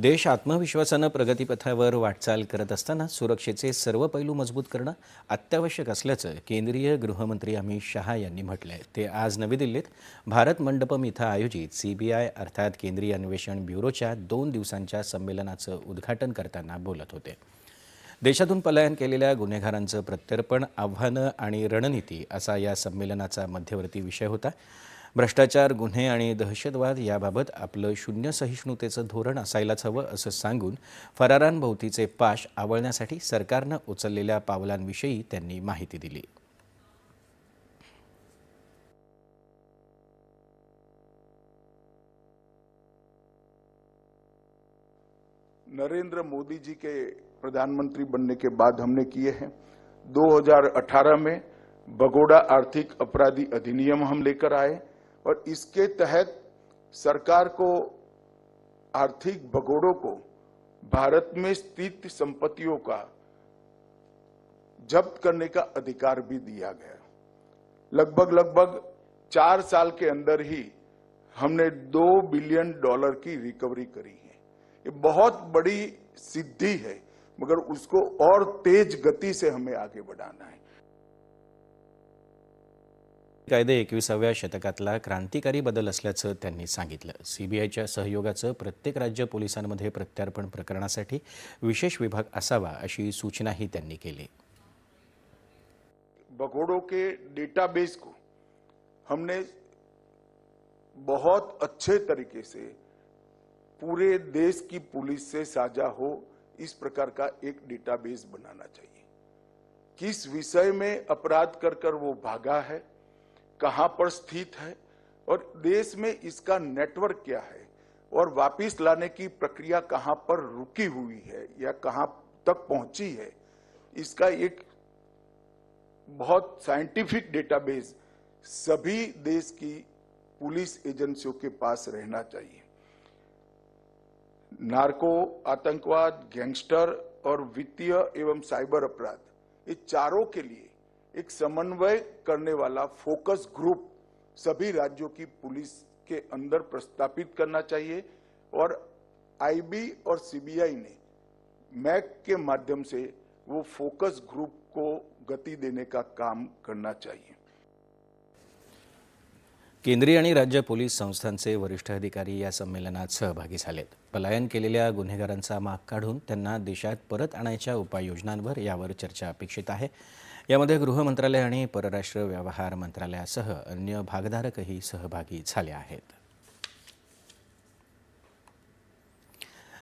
देश आत्मविश्वासानं प्रगतीपथावर वाटचाल करत असताना सुरक्षेचे सर्व पैलू मजबूत करणं अत्यावश्यक असल्याचं केंद्रीय गृहमंत्री अमित शहा यांनी म्हटलं आहे ते आज नवी दिल्लीत भारत मंडपम इथं आयोजित सीबीआय अर्थात केंद्रीय अन्वेषण ब्युरोच्या दोन दिवसांच्या संमेलनाचं उद्घाटन करताना बोलत होते. देशातून पलायन केलेल्या गुन्हेगारांचं प्रत्यर्पण आव्हानं आणि रणनीती असा या संमेलनाचा मध्यवर्ती विषय होता. भ्रष्टाचार गुन्हे आणि दहशतवाद याबाबत आपलं शून्य सहिष्णुतेचं धोरण असायलाच हवं असं सांगून फरारांभोवतीचे पाश आवळण्यासाठी सरकारनं उचललेल्या पावलांविषयी त्यांनी माहिती दिली. नरेंद्र मोदी जी के प्रधानमंत्री बनने के बाद हमने किए हैं। 2018 में बगोड़ा आर्थिक अपराधी अधिनियम हम लेकर आए। और इसके तहत सरकार को आर्थिक भगोड़ों को भारत में स्थित संपत्तियों का जब्त करने का अधिकार भी दिया गया। लगभग लगभग चार साल के अंदर ही हमने दो बिलियन डॉलर की रिकवरी करी है। ये बहुत बड़ी सिद्धि है, मगर उसको और तेज गति से हमें आगे बढ़ाना है। कायदे एकविसाव्या शतकातला क्रांतिकारी बदल असल्याचं त्यांनी सांगितलं. सीबीआयच्या सहयोगाचं प्रत्येक राज्य पोलिसांमध्ये प्रत्यार्पण प्रकरणासाठी विशेष विभाग असावा अशी सूचनाही त्यांनी केली. भगोड़ों के डेटाबेस को हमने बहुत अच्छे तरीके से पूरे देश की पुलिस से साझा हो, इस प्रकार का एक डेटाबेस बनाना चाहिए। किस विषय में अपराध कर कर वो भागा है कहाँ पर स्थित है और देश में इसका नेटवर्क क्या है और वापिस लाने की प्रक्रिया कहाँ पर रुकी हुई है या कहाँ तक पहुँची है, इसका एक बहुत साइंटिफिक डेटाबेस सभी देश की पुलिस एजेंसियों के पास रहना चाहिए। नार्को, आतंकवाद गैंगस्टर और वित्तीय एवं साइबर अपराध, ये चारों के लिए एक समन्वय करने वाला फोकस ग्रुप सभी राज्यों की पुलिस के अंदर प्रस्तापित करना चाहिए। और आईबी और सीबीआई ने मैक के माध्यम से वो फोकस ग्रुप को गति देने का काम करना चाहिए। केंद्रीय आणि राज्य पोलीस संस्थांचे वरिष्ठ अधिकारी या संमेलनात सहभागी झालेत. पलायन केलेल्या गुन्हेगारांचा माग काढून त्यांना देशात परत आणायच्या उपाययोजनांवर यावर चर्चा अपेक्षित आहे. यामध्ये गृह मंत्रालय आणि परराष्ट्र व्यवहार मंत्रालयासह अन्य भागधारकही सहभागी झाले आहेत.